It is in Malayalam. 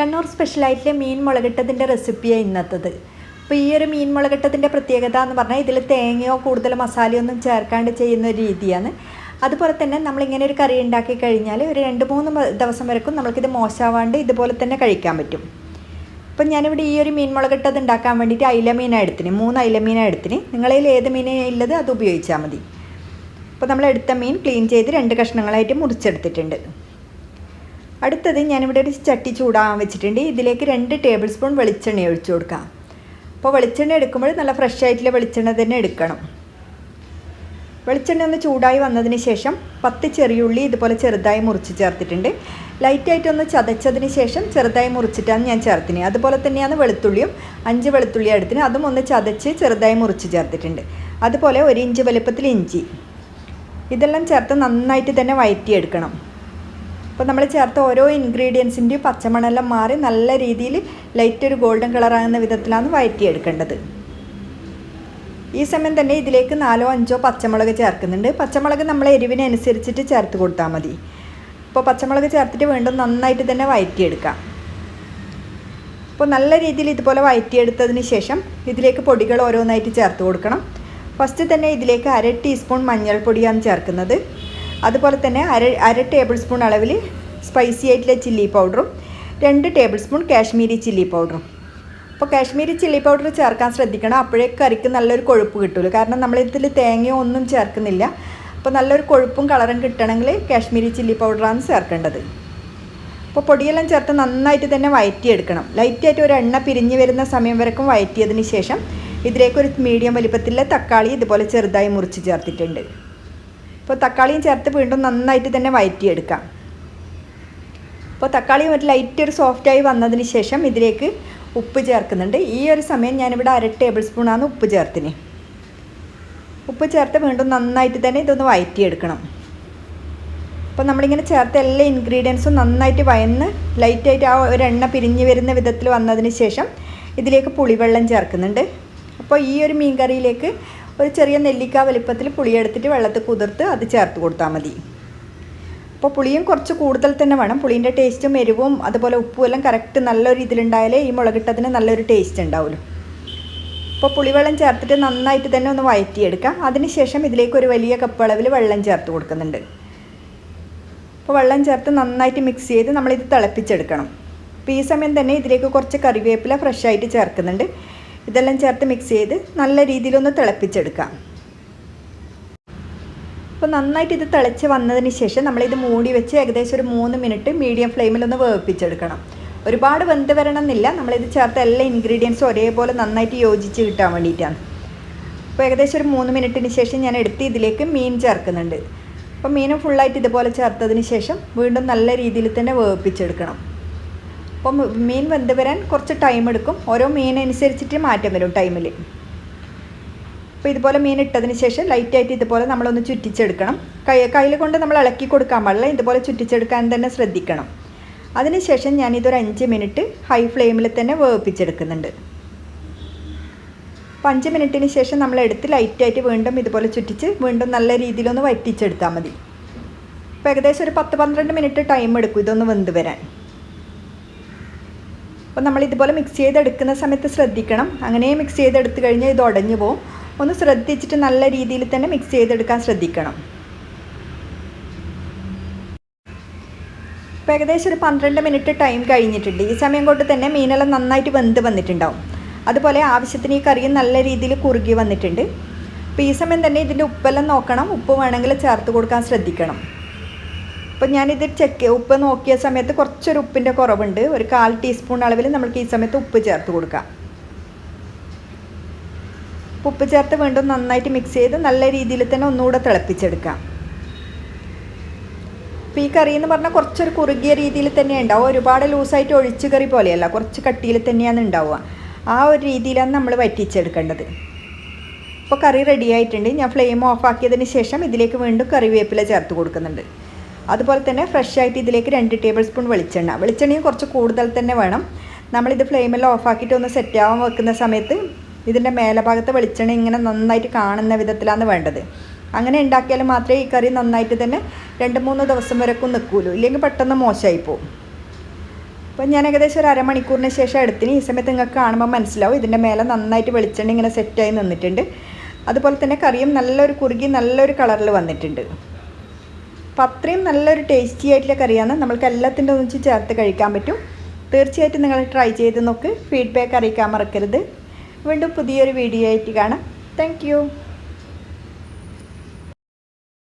കണ്ണൂർ സ്പെഷ്യലായിട്ടുള്ള മീൻ മുളകിട്ടതിന്റെ റെസിപ്പിയാണ് ഇന്നത്തത്. അപ്പോൾ ഈ ഒരു മീൻ മുളകിട്ടതിന്റെ പ്രത്യേകത എന്ന് പറഞ്ഞാൽ ഇതിൽ തേങ്ങയോ കൂടുതൽ മസാലയോ ഒന്നും ചേർക്കാണ്ട് ചെയ്യുന്ന ഒരു രീതിയാണ്. അതുപോലെ തന്നെ നമ്മളിങ്ങനെ ഒരു കറി ഉണ്ടാക്കി കഴിഞ്ഞാൽ ഒരു രണ്ട് മൂന്ന് ദിവസം വരെക്കും നമ്മൾക്കിത് മോശമാവാണ്ട് ഇതുപോലെ തന്നെ കഴിക്കാൻ പറ്റും. അപ്പം ഞാനിവിടെ ഈ ഒരു മീൻ മുളകിട്ടത് ഉണ്ടാക്കാൻ വേണ്ടിയിട്ട് അയില മീനാണ് എടുത്തിന്. മൂന്ന് അയില മീനാണ് എടുത്തിന്. നിങ്ങളതിൽ ഏത് മീനാണ് ഉള്ളത് അത് ഉപയോഗിച്ചാൽ മതി. അപ്പോൾ നമ്മൾ എടുത്ത മീൻ ക്ലീൻ ചെയ്ത് രണ്ട് കഷ്ണങ്ങളായിട്ട് മുറിച്ചെടുത്തിട്ടുണ്ട്. അടുത്തത് ഞാനിവിടെ ഒരു ചട്ടി ചൂടാകാൻ വെച്ചിട്ടുണ്ട്. ഇതിലേക്ക് രണ്ട് ടേബിൾ സ്പൂൺ വെളിച്ചെണ്ണ ഒഴിച്ചു കൊടുക്കാം. അപ്പോൾ വെളിച്ചെണ്ണ എടുക്കുമ്പോൾ നല്ല ഫ്രഷ് ആയിട്ടുള്ള വെളിച്ചെണ്ണ തന്നെ എടുക്കണം. വെളിച്ചെണ്ണ ഒന്ന് ചൂടായി വന്നതിന് ശേഷം പത്ത് ചെറിയുള്ളി ഇതുപോലെ ചെറുതായി മുറിച്ച് ചേർത്തിട്ടുണ്ട്. ലൈറ്റായിട്ടൊന്ന് ചതച്ചതിന് ശേഷം ചെറുതായി മുറിച്ചിട്ടാണ് ഞാൻ ചേർത്തിന്. അതുപോലെ തന്നെയാണ് വെളുത്തുള്ളിയും അഞ്ച് വെളുത്തുള്ളി എടുത്തിന്. അതും ഒന്ന് ചതച്ച് ചെറുതായി മുറിച്ച് ചേർത്തിട്ടുണ്ട്. അതുപോലെ ഒരു ഇഞ്ച് വലുപ്പത്തിൽ ഇഞ്ചി. ഇതെല്ലാം ചേർത്ത് നന്നായിട്ട് തന്നെ വഴറ്റിയെടുക്കണം അപ്പോൾ നമ്മൾ ചേർത്ത ഓരോ ഇൻഗ്രീഡിയൻസിന്റെയും പച്ചമണെല്ലാം മാറി നല്ല രീതിയിൽ ലൈറ്റ് ഒരു ഗോൾഡൻ കളറാകുന്ന വിധത്തിലാണ് വഴറ്റിയെടുക്കേണ്ടത് ഈ സമയം തന്നെ ഇതിലേക്ക് നാലോ അഞ്ചോ പച്ചമുളക് ചേർക്കുന്നുണ്ട്. പച്ചമുളക് നമ്മൾ എരിവിനനുസരിച്ചിട്ട് ചേർത്ത് കൊടുത്താൽ മതി. അപ്പോൾ പച്ചമുളക് ചേർത്തിട്ട് വീണ്ടും നന്നായിട്ട് തന്നെ വഴറ്റിയെടുക്കാം അപ്പോൾ നല്ല രീതിയിൽ ഇതുപോലെ വഴറ്റിയെടുത്തതിന് ശേഷം ഇതിലേക്ക് പൊടികൾ ഓരോന്നായിട്ട് ചേർത്ത് കൊടുക്കണം. ഫസ്റ്റ് തന്നെ ഇതിലേക്ക് അര ടീസ്പൂൺ മഞ്ഞൾപ്പൊടിയാണ് ചേർക്കുന്നത്. അതുപോലെ തന്നെ അര അര ടേബിൾ സ്പൂൺ അളവിൽ സ്പൈസി ആയിട്ടുള്ള ചില്ലി പൗഡറും രണ്ട് ടേബിൾ സ്പൂൺ കാശ്മീരി ചില്ലി പൗഡറും അപ്പോൾ കാശ്മീരി ചില്ലി പൗഡർ ചേർക്കാൻ ശ്രദ്ധിക്കണം. അപ്പോഴേ കറിക്ക് നല്ലൊരു കൊഴുപ്പ് കിട്ടുള്ളൂ കാരണം നമ്മളിതിൽ തേങ്ങയോ ഒന്നും ചേർക്കുന്നില്ല. അപ്പോൾ നല്ലൊരു കൊഴുപ്പും കളറും കിട്ടണമെങ്കിൽ കാശ്മീരി ചില്ലി പൗഡറാണ് ചേർക്കേണ്ടത്. അപ്പോൾ പൊടിയെല്ലാം ചേർത്ത് നന്നായിട്ട് തന്നെ വയറ്റിയെടുക്കണം. ലൈറ്റായിട്ട് ഒരു എണ്ണ പിരിഞ്ഞ് വരുന്ന സമയം വരക്കും വയറ്റിയതിന് ശേഷം ഇതിലേക്ക് ഒരു മീഡിയം വലിപ്പത്തിലെ തക്കാളി ഇതുപോലെ ചെറുതായി മുറിച്ച് ചേർത്തിട്ടുണ്ട്. അപ്പോൾ തക്കാളിയും ചേർത്ത് വീണ്ടും നന്നായിട്ട് തന്നെ വയറ്റിയെടുക്കാം. അപ്പോൾ തക്കാളി ഒരു ലൈറ്റ് ഒരു സോഫ്റ്റായി വന്നതിന് ശേഷം ഇതിലേക്ക് ഉപ്പ് ചേർക്കുന്നുണ്ട്. ഈ ഒരു സമയം ഞാനിവിടെ അര ടേബിൾ സ്പൂണാണ് ഉപ്പ് ചേർത്തിന്. ഉപ്പ് ചേർത്ത് വീണ്ടും നന്നായിട്ട് തന്നെ ഇതൊന്ന് വയറ്റിയെടുക്കണം. അപ്പോൾ നമ്മളിങ്ങനെ ചേർത്ത എല്ലാ ഇൻഗ്രീഡിയൻസും നന്നായിട്ട് വയന്ന് ലൈറ്റായിട്ട് ആ ഒരു എണ്ണ പിരിഞ്ഞ് വരുന്ന വിധത്തിൽ വന്നതിന് ശേഷം ഇതിലേക്ക് പുളിവെള്ളം ചേർക്കുന്നുണ്ട്. അപ്പോൾ ഈ ഒരു മീൻ കറിയിലേക്ക് ഒരു ചെറിയ നെല്ലിക്ക വലിപ്പത്തിൽ പുളിയെടുത്തിട്ട് വെള്ളത്തിൽ കുതിർത്ത് അത് ചേർത്ത് കൊടുത്താൽ മതി. അപ്പോൾ പുളിയും കുറച്ച് കൂടുതൽ തന്നെ വേണം. പുളീന്റെ ടേസ്റ്റും എരിവും അതുപോലെ ഉപ്പും എല്ലാം കറക്റ്റ് നല്ലൊരു ഇതിലുണ്ടായാലേ ഈ മുളകിട്ടതിന് നല്ലൊരു ടേസ്റ്റ് ഉണ്ടാവുമല്ലോ അപ്പോൾ പുളിവെള്ളം ചേർത്തിട്ട് നന്നായിട്ട് തന്നെ ഒന്ന് വഴറ്റിയെടുക്കാം അതിനുശേഷം ഇതിലേക്ക് ഒരു വലിയ കപ്പ് അളവിൽ വെള്ളം ചേർത്ത് കൊടുക്കുന്നുണ്ട്. അപ്പോൾ വെള്ളം ചേർത്ത് നന്നായിട്ട് മിക്സ് ചെയ്ത് നമ്മളിത് തിളപ്പിച്ചെടുക്കണം. അപ്പോൾ ഈ സമയം തന്നെ ഇതിലേക്ക് കുറച്ച് കറിവേപ്പില ഫ്രഷ് ആയിട്ട് ചേർക്കുന്നുണ്ട്. ഇതെല്ലാം ചേർത്ത് മിക്സ് ചെയ്ത് നല്ല രീതിയിലൊന്ന് തിളപ്പിച്ചെടുക്കാം. അപ്പോൾ നന്നായിട്ട് ഇത് തിളച്ച് വന്നതിന് ശേഷം നമ്മളിത് മൂടി വെച്ച് ഏകദേശം ഒരു മൂന്ന് മിനിറ്റ് മീഡിയം ഫ്ലെയിമിലൊന്ന് വേവിപ്പിച്ചെടുക്കണം. ഒരുപാട് വെന്ത് വരണം എന്നില്ല നമ്മളിത് ചേർത്ത എല്ലാ ഇൻഗ്രീഡിയൻസും ഒരേപോലെ നന്നായിട്ട് യോജിച്ച് കിട്ടാൻ വേണ്ടിയിട്ടാണ്. അപ്പോൾ ഏകദേശം ഒരു മൂന്ന് മിനിറ്റിന് ശേഷം ഞാൻ എടുത്ത് ഇതിലേക്ക് മീൻ ചേർക്കുന്നുണ്ട്. അപ്പോൾ മീനും ഫുള്ളായിട്ട് ഇതുപോലെ ചേർത്തതിന് ശേഷം വീണ്ടും നല്ല രീതിയിൽ തന്നെ വേവിപ്പിച്ചെടുക്കണം. അപ്പോൾ മീൻ വെന്ത് വരാൻ കുറച്ച് ടൈം എടുക്കും. ഓരോ മീനനുസരിച്ചിട്ട് മാറ്റം വരും ടൈമിൽ അപ്പോൾ ഇതുപോലെ മീൻ ഇട്ടതിന് ശേഷം ലൈറ്റായിട്ട് ഇതുപോലെ നമ്മളൊന്ന് ചുറ്റിച്ചെടുക്കണം. കൈ കയ്യിൽ കൊണ്ട് നമ്മൾ ഇളക്കി കൊടുക്കാൻ പാടില്ല. ഇതുപോലെ ചുറ്റിച്ചെടുക്കാൻ തന്നെ ശ്രദ്ധിക്കണം. അതിനുശേഷം ഞാനിതൊരു അഞ്ച് മിനിറ്റ് ഹൈ ഫ്ലെയിമിൽ തന്നെ വേവിപ്പിച്ചെടുക്കുന്നുണ്ട്. അപ്പോൾ അഞ്ച് മിനിറ്റിന് ശേഷം നമ്മൾ എടുത്ത് ലൈറ്റായിട്ട് വീണ്ടും ഇതുപോലെ ചുറ്റിച്ച് വീണ്ടും നല്ല രീതിയിലൊന്ന് വറ്റിച്ചെടുത്താൽ മതി. അപ്പോൾ ഏകദേശം ഒരു പത്ത് പന്ത്രണ്ട് മിനിറ്റ് ടൈം എടുക്കും ഇതൊന്ന് വെന്ത് വരാൻ. അപ്പോൾ നമ്മൾ ഇതുപോലെ മിക്സ് ചെയ്തെടുക്കുന്ന സമയത്ത് ശ്രദ്ധിക്കണം. അങ്ങനെ മിക്സ് ചെയ്തെടുത്ത് കഴിഞ്ഞാൽ ഇത് ഉടഞ്ഞു പോകും ഒന്ന് ശ്രദ്ധിച്ചിട്ട് നല്ല രീതിയിൽ തന്നെ മിക്സ് ചെയ്തെടുക്കാൻ ശ്രദ്ധിക്കണം. ഇപ്പോൾ ഏകദേശം ഒരു പന്ത്രണ്ട് മിനിറ്റ് ടൈം കഴിഞ്ഞിട്ടുണ്ട്. ഈ സമയം കൊണ്ട് തന്നെ മീനെല്ലാം നന്നായിട്ട് വെന്ത് വന്നിട്ടുണ്ടാവും. അതുപോലെ ആവശ്യത്തിന് ഈ കറിയും നല്ല രീതിയിൽ കുറുകി വന്നിട്ടുണ്ട്. അപ്പോൾ ഈ സമയം തന്നെ ഇതിന്റെ ഉപ്പെല്ലാം നോക്കണം. ഉപ്പ് വേണമെങ്കിൽ ചേർത്ത് കൊടുക്കാൻ ശ്രദ്ധിക്കണം. അപ്പോൾ ഞാനിത് ചെക്ക് ഉപ്പ് നോക്കിയ സമയത്ത് കുറച്ചൊരു ഉപ്പിന്റെ കുറവുണ്ട്. ഒരു കാൽ ടീസ്പൂൺ അളവിൽ നമുക്ക് ഈ സമയത്ത് ഉപ്പ് ചേർത്ത് കൊടുക്കാം. ഉപ്പ് ചേർത്ത് വീണ്ടും നന്നായിട്ട് മിക്സ് ചെയ്ത് നല്ല രീതിയിൽ തന്നെ ഒന്നുകൂടെ തിളപ്പിച്ചെടുക്കാം. അപ്പോൾ ഈ കറി എന്ന് പറഞ്ഞാൽ കുറച്ചൊരു കുറുകിയ രീതിയിൽ തന്നെ ഉണ്ടാവും. ഒരുപാട് ലൂസായിട്ട് ഒഴിച്ച് കറി പോലെയല്ല. കുറച്ച് കട്ടിയിൽ തന്നെയാണ് ഉണ്ടാവുക. ആ ഒരു രീതിയിലാണ് നമ്മൾ വറ്റിച്ചെടുക്കേണ്ടത്. അപ്പോൾ കറി റെഡി ആയിട്ടുണ്ട്. ഞാൻ ഫ്ലെയിം ഓഫ് ആക്കിയതിന് ശേഷം ഇതിലേക്ക് വീണ്ടും കറിവേപ്പില ചേർത്ത് കൊടുക്കുന്നുണ്ട്. അതുപോലെ തന്നെ ഫ്രഷ് ആയിട്ട് ഇതിലേക്ക് രണ്ട് ടേബിൾ സ്പൂൺ വെളിച്ചെണ്ണ. വെളിച്ചെണ്ണയും കുറച്ച് കൂടുതൽ തന്നെ വേണം. നമ്മളിത് ഫ്ലെയിമെല്ലാം ഓഫാക്കിയിട്ട് ഒന്ന് സെറ്റ് ആവാൻ വെക്കുന്ന സമയത്ത് ഇതിന്റെ മേലഭാഗത്ത് വെളിച്ചെണ്ണ ഇങ്ങനെ നന്നായിട്ട് കാണുന്ന വിധത്തിലാണ് വേണ്ടത്. അങ്ങനെ ഉണ്ടാക്കിയാൽ മാത്രമേ ഈ കറി നന്നായിട്ട് തന്നെ രണ്ട് മൂന്ന് ദിവസം വരെക്കും നിൽക്കുള്ളൂ. ഇല്ലെങ്കിൽ പെട്ടെന്ന് മോശമായി പോകും അപ്പം ഞാൻ ഏകദേശം ഒരു അരമണിക്കൂറിന് ശേഷം എടുത്തിന്. ഈ സമയത്ത് നിങ്ങൾക്ക് കാണുമ്പോൾ മനസ്സിലാവും. ഇതിന്റെ മേലെ നന്നായിട്ട് വെളിച്ചെണ്ണ ഇങ്ങനെ സെറ്റായി നിന്നിട്ടുണ്ട്. അതുപോലെ തന്നെ കറിയും നല്ലൊരു കുറുകി നല്ലൊരു കളറിൽ വന്നിട്ടുണ്ട്. അപ്പോൾ അത്രയും നല്ലൊരു ടേസ്റ്റി ആയിട്ടുള്ള കറിയാണ്. നമ്മൾക്ക് എല്ലാത്തിന്റെ ഒന്നിച്ച് ചേർത്ത് കഴിക്കാൻ പറ്റും. തീർച്ചയായിട്ടും നിങ്ങൾ ട്രൈ ചെയ്ത് നോക്ക്. ഫീഡ്ബാക്ക് അറിയിക്കാൻ മറക്കരുത്. വീണ്ടും പുതിയൊരു വീഡിയോ ആയിട്ട് കാണാം. താങ്ക്